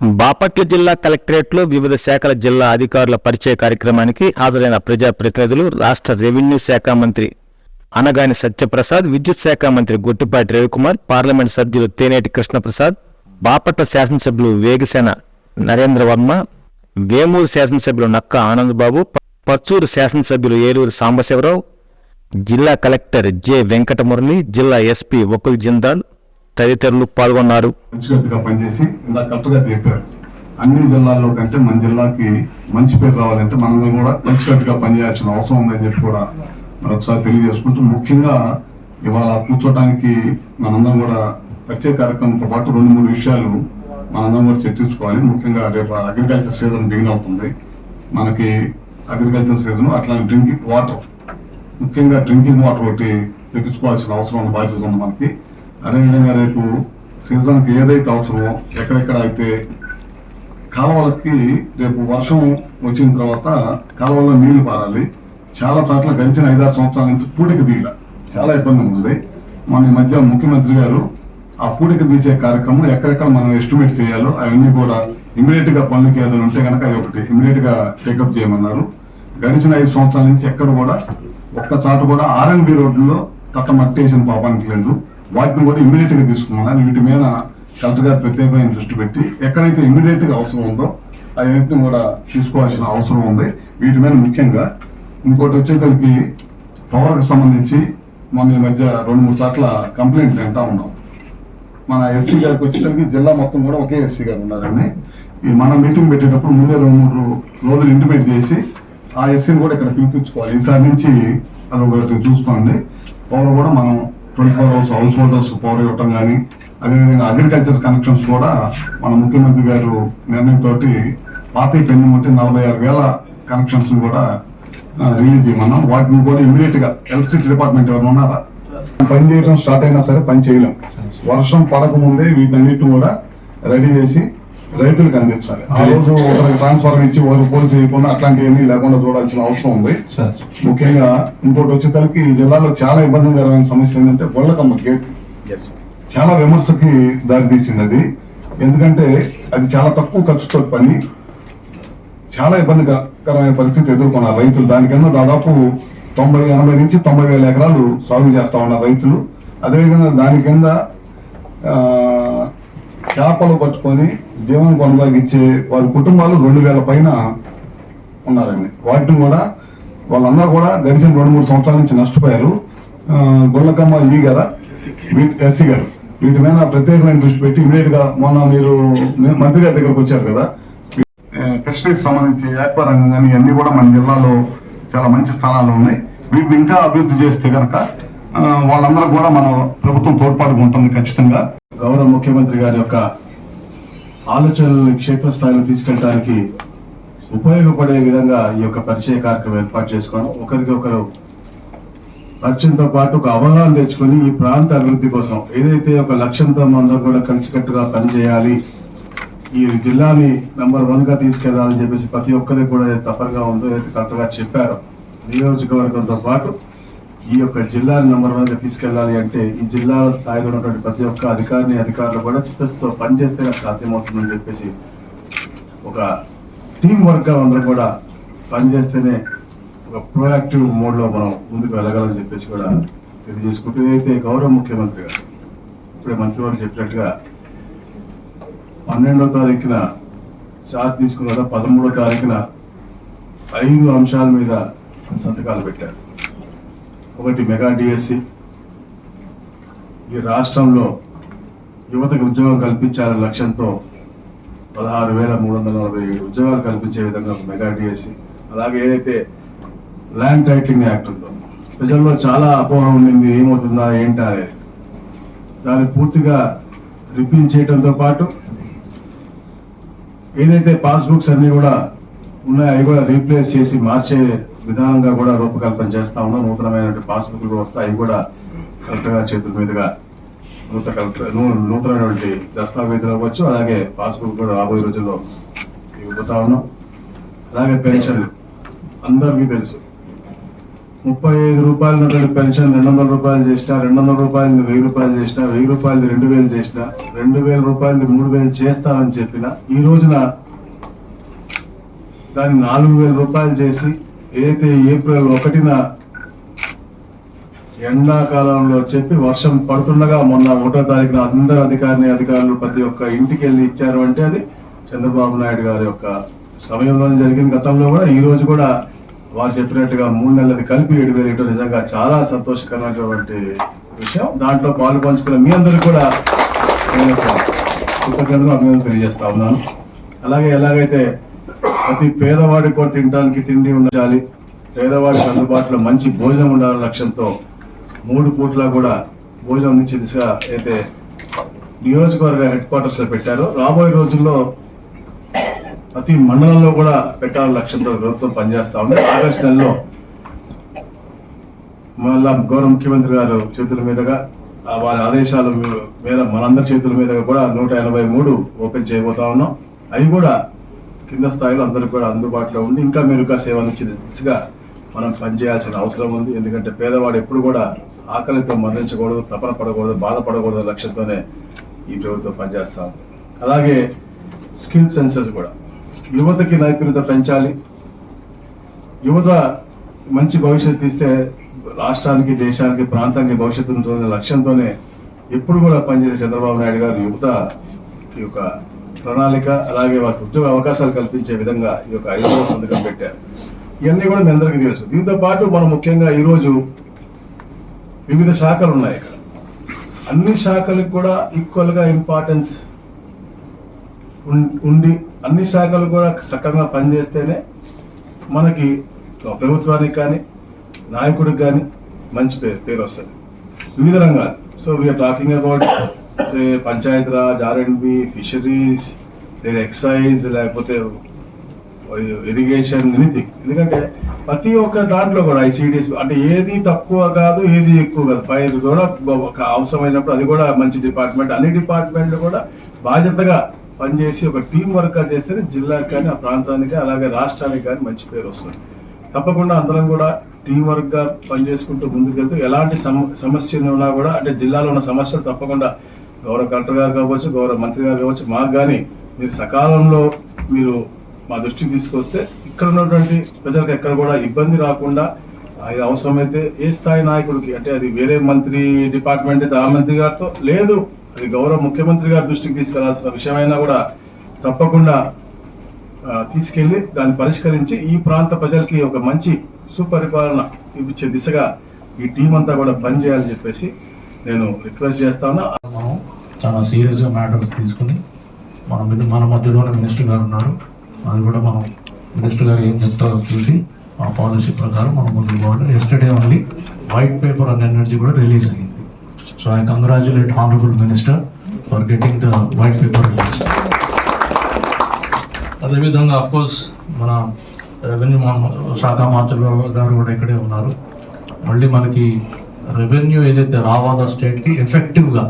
బాపట్ల జిల్లా కలెక్టరేట్లో వివిధ శాఖల జిల్లా అధికారుల పరిచయ కార్యక్రమానికి హాజరైన ప్రజాప్రతినిధులు రాష్ట్ర రెవెన్యూ శాఖ మంత్రి అనగాని సత్యప్రసాద్ విద్యుత్ శాఖ మంత్రి గొట్టిపాటి రవికుమార్ పార్లమెంట్ సభ్యులు తేనేటి కృష్ణప్రసాద్ బాపట్ల శాసనసభ్యులు వేగసేన నరేంద్ర వర్మ వేమూరు శాసనసభ్యులు నక్క ఆనందబాబు పచ్చూరు శాసనసభ్యులు ఏలూరు సాంబశివరావు జిల్లా కలెక్టర్ జె వెంకటమురళి జిల్లా ఎస్పీ వకుల్ జిందాల్ తదితరులు పాల్గొన్నారు. పనిచేసి ఇందాక చెప్పారు. అన్ని జిల్లాల్లో కంటే మన జిల్లాకి మంచి పేరు రావాలంటే మనందరం కూడా మంచికట్టుగా పనిచేయాల్సిన అవసరం ఉందని చెప్పి కూడా మరొకసారి తెలియజేసుకుంటూ ముఖ్యంగా ఇవాళ కూర్చోటానికి మనందరం కూడా పరిచయ కార్యక్రమంతో పాటు రెండు మూడు విషయాలు మనందరం కూడా చర్చించుకోవాలి. ముఖ్యంగా రేపు అగ్రికల్చర్ సీజన్ బిగిన్ అవుతుంది. మనకి అగ్రికల్చర్ సీజన్ అట్లానే డ్రింకింగ్ వాటర్ ముఖ్యంగా డ్రింకింగ్ వాటర్ ఒకటి తెప్పించుకోవాల్సిన అవసరం ఉన్న బాధ్యత ఉంది మనకి. అదేవిధంగా రేపు సీజన్కి ఏదైతే అవసరమో ఎక్కడెక్కడ అయితే కాలువలకి రేపు వర్షం వచ్చిన తర్వాత కాలువలో నీళ్ళు పారాలి. చాలా చోట్ల గడిచిన ఐదారు సంవత్సరాల నుంచి పూడికి దిగిల చాలా ఇబ్బంది ఉంది మన ఈ మధ్య ముఖ్యమంత్రి గారు ఆ పూడిక తీసే కార్యక్రమం ఎక్కడెక్కడ మనం ఎస్టిమేట్ చేయాలో అవన్నీ కూడా ఇమీడియట్గా పనులకి ఏదైనా ఉంటే కనుక అది ఒకటి ఇమీడియట్గా టేకప్ చేయమన్నారు. గడిచిన ఐదు సంవత్సరాల నుంచి ఎక్కడ కూడా ఒక్క చాటు కూడా ఆర్ఎన్బి రోడ్డులో కట్ట మట్టేసిన పాపానికి లేదు. వాటిని కూడా ఇమీడియట్గా తీసుకున్నాను వీటి మీద కలెక్టర్ గారు ప్రత్యేకమైన దృష్టి పెట్టి ఎక్కడైతే ఇమీడియట్గా అవసరం ఉందో అవన్నింటిని కూడా తీసుకోవాల్సిన అవసరం ఉంది. వీటి మీద ముఖ్యంగా ఇంకోటి వచ్చేసరికి పవర్కి సంబంధించి మొన్న ఈ మధ్య రెండు మూడు చోట్ల కంప్లైంట్లు వింటా ఉన్నాం. మన ఎస్సీ గారికి వచ్చేసరికి జిల్లా మొత్తం కూడా ఒకే ఎస్సీ గారు ఉన్నారండి. ఈ మనం మీటింగ్ పెట్టేటప్పుడు ముందే రెండు మూడు రోజులు ఇంటిమేట్ చేసి ఆ ఎస్సీని కూడా ఇక్కడ పిలిపించుకోవాలి. ఈసారి నుంచి అది ఒకటి చూసుకోండి. పవర్ కూడా మనం twenty four hours house holders power ఇవ్వటం కానీ అదేవిధంగా అగ్రికల్చర్ కనెక్షన్స్ కూడా మన ముఖ్యమంత్రి గారు నిర్ణయంతో పాత పెండింగ్ ఉంటే నలభై ఆరు వేల కనెక్షన్స్ కూడా రిలీజ్ చేయమన్నాం. వాటిని కూడా ఇమీడియట్గా ఎలక్ట్రిసిటీ డిపార్ట్మెంట్ ఎవరు ఉన్నారా? పని చేయడం స్టార్ట్ అయినా సరే పని చేయలేం. వర్షం పడకముందే వీటన్నిటిని కూడా రెడీ చేసి రైతులకు అందించాలి. ఆ రోజు ఒకరికి ట్రాన్స్ఫర్ ఇచ్చి ఒకరు పోలీసు చేయకుండా అట్లాంటివన్నీ లేకుండా చూడాల్సిన అవసరం ఉంది. ముఖ్యంగా ఇంకోటి వచ్చేసరికి ఈ జిల్లాలో చాలా ఇబ్బందికరమైన సమస్య ఏంటంటే గొల్లకమ్మ గేట్ చాలా విమర్శకి దారితీసింది అది. ఎందుకంటే అది చాలా తక్కువ ఖర్చుతో పని చాలా ఇబ్బందికరమైన పరిస్థితి ఎదుర్కొన్నారు రైతులు. దాని కింద దాదాపు తొంభై ఎనభై నుంచి తొంభై వేల ఎకరాలు సాగు చేస్తా ఉన్నారు రైతులు. అదేవిధంగా దాని కింద ఆ, చేపలు పట్టుకొని జీవనం కొనసాగించే వారి కుటుంబాలు రెండు వేల పైన ఉన్నారండి. వాటిని కూడా వాళ్ళందరూ కూడా గడిచిన రెండు మూడు సంవత్సరాల నుంచి నష్టపోయారు. ఆ, గొల్లకమ్మ ఈ గారా? ఎస్సీ గారు. వీటి మీద ప్రత్యేకమైన దృష్టి పెట్టి ఇమీడియట్గా మొన్న మీరు మంత్రి గారి దగ్గరకు వచ్చారు కదా? కృష్ణకి సంబంధించి వ్యాపారంగం కానీ ఇవన్నీ కూడా మన జిల్లాలో చాలా మంచి స్థానాలు ఉన్నాయి. వీటిని ఇంకా అభివృద్ధి చేస్తే కనుక వాళ్ళందరూ కూడా మన ప్రభుత్వం తోడ్పాటుగా ఉంటుంది ఖచ్చితంగా. గౌరవ ముఖ్యమంత్రి గారి యొక్క ఆలోచనలను క్షేత్రస్థాయిలో తీసుకెళ్ళడానికి ఉపయోగపడే విధంగా ఈ యొక్క పరిచయ కార్యక్రమం ఏర్పాటు చేసుకోవడం ఒకరికి ఒకరు పరిచయంతో పాటు ఒక అవగాహన తెచ్చుకొని ఈ ప్రాంత అభివృద్ధి కోసం ఏదైతే ఒక లక్ష్యంతో మనందరం కూడా కలిసికట్టుగా పనిచేయాలి ఈ జిల్లాని నంబర్ వన్గా తీసుకెళ్ళాలని చెప్పేసి ప్రతి ఒక్కరికి కూడా తప్పనిగా ఉందో ఏదైతే కరెక్ట్గా చెప్పారో. నియోజకవర్గంతో పాటు ఈ యొక్క జిల్లాను నెంబర్ వన్గా తీసుకెళ్ళాలి అంటే ఈ జిల్లా స్థాయిలో ఉన్నటువంటి ప్రతి ఒక్క అధికారిని అధికారులు కూడా చిత్తశుద్ధితో పనిచేస్తే సాధ్యమవుతుందని చెప్పేసి ఒక టీం వర్క్గా అందరూ కూడా పనిచేస్తేనే ఒక ప్రోయాక్టివ్ మోడ్లో మనం ముందుకు వెళ్ళగలని చెప్పేసి కూడా తెలియజేసుకుంటూ అయితే గౌరవ ముఖ్యమంత్రి గారు ఇప్పుడే మంత్రి వారు చెప్పినట్టుగా పన్నెండో తారీఖున చార్జ్ తీసుకున్న తర్వాత పదమూడో తారీఖున ఐదు అంశాల మీద సంతకాలు పెట్టారు. ఒకటి మెగా డిఎస్సి ఈ రాష్ట్రంలో యువతకు ఉద్యోగం కల్పించాలనే లక్ష్యంతో పదహారు వేల మూడు వందల నలభై ఏడు ఉద్యోగాలు కల్పించే విధంగా మెగా డిఎస్సి అలాగే ఏదైతే ల్యాండ్ టైటిలింగ్ యాక్ట్ ఉందో ప్రజల్లో చాలా అపోహ ఉండింది ఏమవుతుందా ఏంటా అనేది. దాన్ని పూర్తిగా రిపీల్ చేయడంతో పాటు ఏదైతే పాస్బుక్స్ అన్నీ కూడా ఉన్నాయో అవి కూడా రీప్లేస్ చేసి మార్చే విధానంగా కూడా రూపకల్పన చేస్తా ఉన్నాం. నూతనమైన పాస్బుక్లు కూడా వస్తాయి. అవి కూడా కలెక్టర్ గారి చేతుల మీదుగా నూతన కలెక్టర్ నూతనమైనటువంటి దస్తావేజులు అవ్వచ్చు. అలాగే పాస్బుక్ కూడా రాబోయే రోజుల్లో ఇవ్వబోతా ఉన్నాం. అలాగే పెన్షన్. అందరికీ తెలుసు. ముప్పై ఐదు రూపాయలు ఉన్నటువంటి పెన్షన్ రెండు వందల రూపాయలు చేసినా రెండు వందల రూపాయలు వెయ్యి రూపాయలు చేసినా వెయ్యి రూపాయలు రెండు వేలు చేసినా రెండు వేల రూపాయలు మూడు వేలు చేస్తానని చెప్పిన ఈ రోజున దాన్ని నాలుగు వేల రూపాయలు చేసి ఏదైతే ఏప్రిల్ ఒకటిన ఎండాకాలంలో చెప్పి వర్షం పడుతుండగా మొన్న ఒకటో తారీఖున అందరు అధికారిని అధికారులు ప్రతి ఒక్క ఇంటికి వెళ్ళి ఇచ్చారు అంటే అది చంద్రబాబు నాయుడు గారి యొక్క సమయంలో జరిగిన గతంలో కూడా ఈ రోజు కూడా వారు చెప్పినట్టుగా మూడు నెలలది కలిపి ఏడు వేలు ఇవ్వడం నిజంగా చాలా సంతోషకరమైనటువంటి విషయం. దాంట్లో పాలు పంచుకున్న మీ అందరికీ కూడా నేను కృతజ్ఞతలు అభినందన తెలియజేస్తా ఉన్నాను. అలాగే ఎలాగైతే ప్రతి పేదవాడికి కూడా తినడానికి తిండి ఉండాలి. పేదవాడికి అందుబాటులో మంచి భోజనం ఉండాలనే లక్ష్యంతో మూడు పూట్ల కూడా భోజనం అందించే దిశగా అయితే నియోజకవర్గ హెడ్ క్వార్టర్స్లో పెట్టారు. రాబోయే రోజుల్లో ప్రతి మండలంలో కూడా పెట్టాలని లక్ష్యంతో ప్రభుత్వం పనిచేస్తా ఉంది. ఆగస్టు నెలలో మళ్ళా గౌరవ ముఖ్యమంత్రి గారు చేతుల మీదుగా ఆ వారి ఆదేశాల మేర మనందరి చేతుల మీదుగా కూడా నూట ఎనభై మూడు ఓపెన్ చేయబోతా ఉన్నాం. అవి కూడా కింద స్థాయిలో అందరూ కూడా అందుబాటులో ఉండి ఇంకా మెరుగ్గా సేవ అందించే దిశగా మనం పనిచేయాల్సిన అవసరం ఉంది. ఎందుకంటే పేదవాడు ఎప్పుడు కూడా ఆకలితో మరణించకూడదు తపన పడకూడదు బాధపడకూడదు లక్ష్యంతోనే ఈ ప్రభుత్వం పనిచేస్తా ఉంది. అలాగే స్కిల్ సెన్సెస్ కూడా. యువతకి నైపుణ్యత పెంచాలి. యువత మంచి భవిష్యత్తు ఇస్తే రాష్ట్రానికి దేశానికి ప్రాంతానికి భవిష్యత్తు ఉంటుందనే లక్ష్యంతోనే ఎప్పుడు కూడా పనిచేసే చంద్రబాబు నాయుడు గారు యువత ఈ యొక్క ప్రణాళిక అలాగే వారికి ఉద్యోగ అవకాశాలు కల్పించే విధంగా ఈ యొక్క ఐదో సంతకం పెట్టారు. ఇవన్నీ కూడా మీ అందరికీ తెలుసు. దీంతో పాటు మనం ముఖ్యంగా ఈరోజు వివిధ శాఖలు ఉన్నాయి ఇక్కడ. అన్ని శాఖలకు కూడా ఈక్వల్గా ఇంపార్టెన్స్ ఉండి అన్ని శాఖలు కూడా సక్రమంగా పనిచేస్తేనే మనకి ప్రభుత్వానికి కానీ నాయకుడికి కానీ మంచి పేరు పేరు వస్తుంది. వివిధ రంగాలు. So we're talking about panchayat raj R and B fisheries లేదా ఎక్సైజ్ లేకపోతే ఇరిగేషన్ ఎనీథింగ్ ఎందుకంటే ప్రతి ఒక్క దాంట్లో కూడా ఐసీడీఎస్ అంటే ఏది తక్కువ కాదు ఏది ఎక్కువ కాదు. ఫైర్ కూడా అవసరమైనప్పుడు అది కూడా మంచి డిపార్ట్మెంట్ అన్ని డిపార్ట్మెంట్లు కూడా బాధ్యతగా పనిచేసి ఒక టీం వర్క్ చేస్తేనే జిల్లాకి కానీ ఆ ప్రాంతానికి అలాగే రాష్ట్రానికి కానీ మంచి పేరు వస్తుంది. తప్పకుండా అందరం కూడా టీం వర్క్గా పనిచేసుకుంటూ ముందుకెళ్తూ ఎలాంటి సమ- సమస్యలు ఉన్నా కూడా అంటే జిల్లాలో ఉన్న సమస్యలు తప్పకుండా గౌరవ కలెక్టర్ గారు కావచ్చు గౌరవ మంత్రి గారు కావచ్చు మాకు కానీ మీరు సకాలంలో మీరు మా దృష్టికి తీసుకొస్తే ఇక్కడ ఉన్నటువంటి ప్రజలకు ఎక్కడ కూడా ఇబ్బంది రాకుండా అది అవసరమైతే ఏ స్థాయి నాయకుడికి అంటే అది వేరే మంత్రి డిపార్ట్మెంట్ అయితే ఆ మంత్రి గారితో లేదు. అది గౌరవ ముఖ్యమంత్రి గారి దృష్టికి తీసుకెళ్ళాల్సిన విషయమైనా కూడా తప్పకుండా తీసుకెళ్ళి దాన్ని పరిష్కరించి ఈ ప్రాంత ప్రజలకి ఒక మంచి సుపరిపాలన ఇచ్చే దిశగా ఈ టీం అంతా కూడా పనిచేయాలని చెప్పేసి నేను రిక్వెస్ట్ చేస్తాను చాలా సీరియస్గా మ్యాటర్స్ తీసుకుని మన మన మధ్యలోనే మినిస్టర్ గారు ఉన్నారు. అది కూడా మనం మినిస్టర్ గారు ఏం చెప్తారో చూసి ఆ పాలసీ ప్రకారం మనం ముందుకు పోవాలి. Yesterday only white paper and energy కూడా రిలీజ్ అయ్యింది. So I congratulate honourable minister for getting the white paper release అదేవిధంగా అఫ్కోర్స్ మన రెవెన్యూ శాఖ మంత్రులు గారు కూడా ఇక్కడే ఉన్నారు. మళ్ళీ మనకి రెవెన్యూ ఏదైతే రావాలో స్టేట్కి ఎఫెక్టివ్గా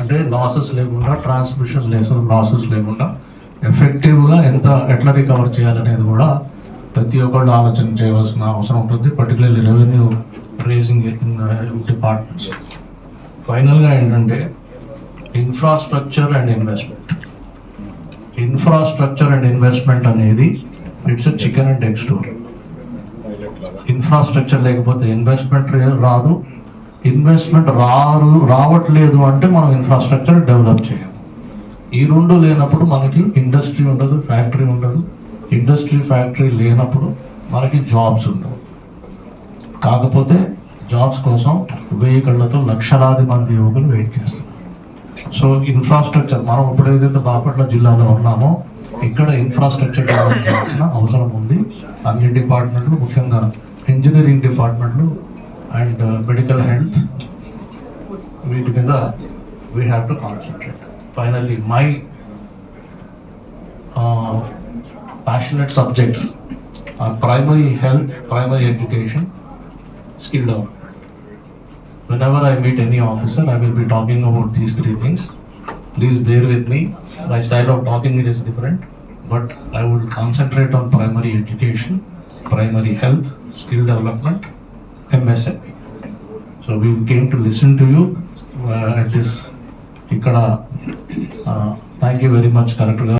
అంటే లాసెస్ లేకుండా ట్రాన్స్మిషన్ లేసిన లాసెస్ లేకుండా ఎఫెక్టివ్గా ఎంత ఎట్లా రికవర్ చేయాలనేది కూడా ప్రతి ఒక్కళ్ళు ఆలోచన చేయవలసిన అవసరం ఉంటుంది పర్టికులర్లీ రెవెన్యూ రేజింగ్ డిపార్ట్మెంట్స్ ఫైనల్గా ఏంటంటే infrastructure and investment infrastructure and investment అనేది it's chicken and egg store infrastructure లేకపోతే ఇన్వెస్ట్మెంట్ రాదు ఇన్వెస్ట్మెంట్ రారు రావట్లేదు అంటే మనం ఇన్ఫ్రాస్ట్రక్చర్ డెవలప్ చేయాలి ఈ రెండు లేనప్పుడు మనకి ఇండస్ట్రీ ఉండదు ఫ్యాక్టరీ ఉండదు. ఇండస్ట్రీ ఫ్యాక్టరీ లేనప్పుడు మనకి జాబ్స్ ఉండవు. కాకపోతే జాబ్స్ కోసం వెయ్యి కళ్ళతో లక్షలాది మంది యువకులు వెయిట్ చేస్తారు. సో ఇన్ఫ్రాస్ట్రక్చర్ మనం ఇప్పుడు ఏదైతే బాపట్ల జిల్లాలో ఉన్నామో ఇక్కడ ఇన్ఫ్రాస్ట్రక్చర్ డెవలప్ చేయాల్సిన అవసరం ఉంది. అన్ని డిపార్ట్మెంట్లు ముఖ్యంగా ఇంజనీరింగ్ డిపార్ట్మెంట్లు and uh, medical health, we together we have to concentrate. Finally, my uh, passionate subjects are primary health, primary education, skill development. Whenever I meet any officer, I will be talking about these three things. Please bear with me. My style of talking is different, but I will concentrate on primary education, primary health, skill development, MSME so we came to listen to you at this ఇక్కడ thank you very much కరెక్ట్గా